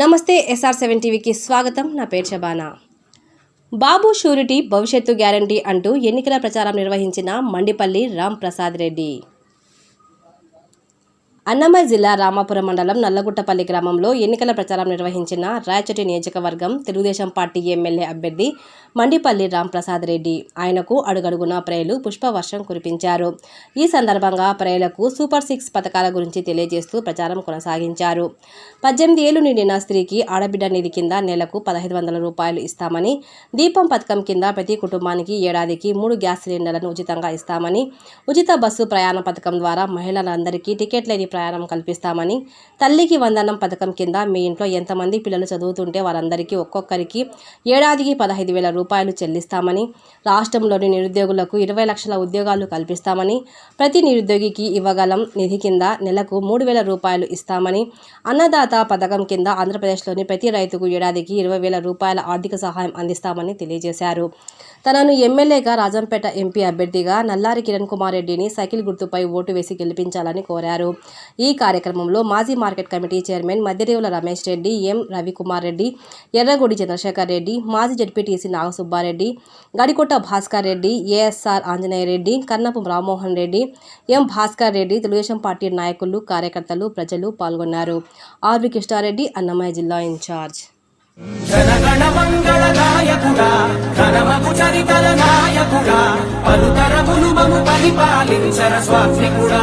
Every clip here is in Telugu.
నమస్తే ఎస్ఆర్ సెవెన్ టీవీకి స్వాగతం. నా పేరు షబానా బాబు షూరిటీ భవిష్యత్తు గ్యారంటీ అంటూ ఎన్నికల ప్రచారం నిర్వహించిన మండిపల్లి రామ్ ప్రసాద్ రెడ్డి. అన్నమయ్య జిల్లా రామాపురం మండలం నల్లగుట్టపల్లి గ్రామంలో ఎన్నికల ప్రచారం నిర్వహించిన రాయచోటి నియోజకవర్గం తెలుగుదేశం పార్టీ ఎమ్మెల్యే అభ్యర్థి మండిపల్లి రాంప్రసాద్ రెడ్డి. ఆయనకు అడుగడుగున ప్రజలు పుష్పవర్షం కురిపించారు. ఈ సందర్భంగా ప్రజలకు సూపర్ సిక్స్ పథకాల గురించి తెలియజేస్తూ ప్రచారం కొనసాగించారు. పద్దెనిమిది ఏళ్ళు నిండిన స్త్రీకి ఆడబిడ్డ నిధి కింద నెలకు పదహైదు వందల రూపాయలు ఇస్తామని దీపం పథకం కింద ప్రతి కుటుంబానికి ఏడాదికి మూడు గ్యాస్ సిలిండర్లను ఉచితంగా ఇస్తామని ఉచిత బస్సు ప్రయాణ పథకం ద్వారా మహిళలందరికీ టికెట్ లేని ప్రయాణం కల్పిస్తామని. తల్లికి వందనం పథకం కింద మీ ఇంట్లో ఎంతమంది పిల్లలు చదువుతుంటే వారందరికీ ఒక్కొక్కరికి ఏడాదికి పదహైదు వేల రూపాయలు చెల్లిస్తామని. రాష్ట్రంలోని నిరుద్యోగులకు ఇరవై లక్షల ఉద్యోగాలు కల్పిస్తామని. ప్రతి నిరుద్యోగికి ఇవ్వగలం నిధి కింద నెలకు మూడు వేల రూపాయలు ఇస్తామని. అన్నదాత పథకం కింద ఆంధ్రప్రదేశ్లోని ప్రతి రైతుకు ఏడాదికి ఇరవై వేల రూపాయల ఆర్థిక సహాయం అందిస్తామని తెలియజేశారు. తనను ఎమ్మెల్యేగా రాజంపేట ఎంపీ అభ్యర్థిగా నల్లారి కిరణ్ కుమార్ రెడ్డిని సైకిల్ గుర్తుపై ఓటు వేసి గెలిపించాలని కోరారు. ఈ కార్యక్రమంలో మాజీ market committee chairman Madhyarevula Ramesh Reddy M Ravikumar Reddy Erragodi Chandrasekhar Reddy మాజీ ZPTC Nagasubbareddy Gadikota Bhaskar Reddy ASR Anjaneya Reddy Kannapu Rammohan Reddy M Bhaskar Reddy Telugu Desam party నాయకులు కార్యకర్తలు ప్రజలు పాల్గొన్నారు. ఆర్వి కృష్ణారెడ్డి అన్నమయ్య జిల్లా ఇన్ఛార్జ్. నాయకుడా మము పరిపాలించర స్వామి కూడా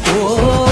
போய்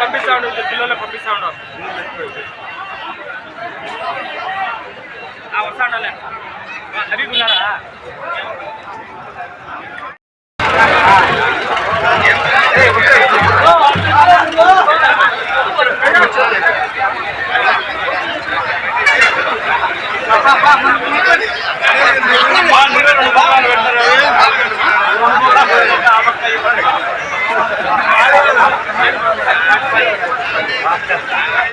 పంపిస్తా ఉండవు పిల్లల్ని పంపిస్తా ఉండవు వస్తా ఉండాలి హబీబ్ ఉన్నారా